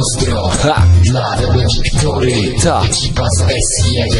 pozdro Ha! Dla Wiktory Tak. Ekipa z S1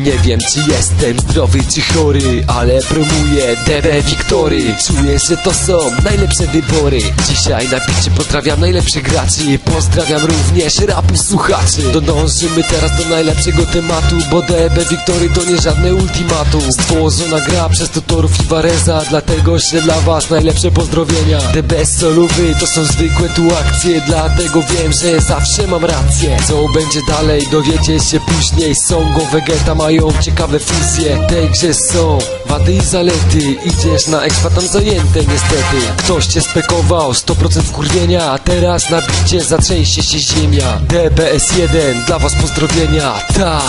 Nie wiem czy jestem zdrowy czy chory Ale promuję DB Wiktory. Czuję, że to są najlepsze wybory. Dzisiaj na bicie pozdrawiam najlepszych graczy. Pozdrawiam również rapu słuchaczy. Dążymy teraz do najlepszego tematu Bo DB Wiktory to nie żadne ultimatum. Stworzona gra przez tutorów i Wareza Dlatego że dla was najlepsze pozdrowienia. DB Solówy to są zwykłe tu akcje Dlatego wiem, że zawsze mam rację. Co będzie dalej dowiecie się później. Songo, Vegeta mają ciekawe fuzje W tej grze są wady i zalety. Idziesz na expa tam zajęte niestety. Ktoś cię spekował, 100% wkurwienia. A teraz na bicie zatrzęsie się ziemia. DBS1 dla was pozdrowienia. Ta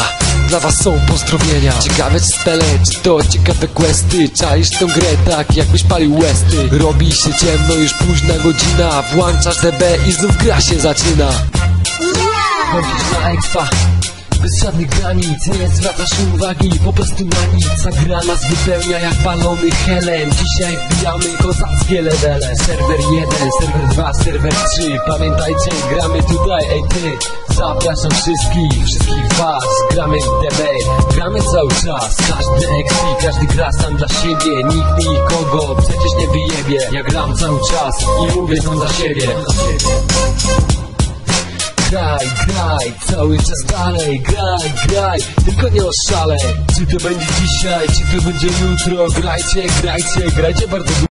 dla was są pozdrowienia. Ciekawe czy spele, czy to ciekawe questy. Czaisz tę grę tak jakbyś palił westy. Robi się ciemno, już późna godzina. Włączasz DB i znów gra się zaczyna. Chodzisz na expa bez żadnych granic, nie zwracasz uwagi Po prostu na nic, a gra nas wypełnia jak palony helem Dzisiaj wbijamy kozackie levele. Serwer 1, serwer 2, serwer 3 Pamiętajcie, gramy tutaj, ej ty. Zapraszam wszystkich, wszystkich was. Gramy w DB, gramy cały czas. Każdy XP, każdy gra sam dla siebie. Nikt nikogo przecież nie wyjebie. Ja gram cały czas i mówię to za siebie Graj, graj, cały czas dalej, graj, graj, tylko nie oszalej. Czy to będzie dzisiaj, czy to będzie jutro, grajcie, grajcie, grajcie bardzo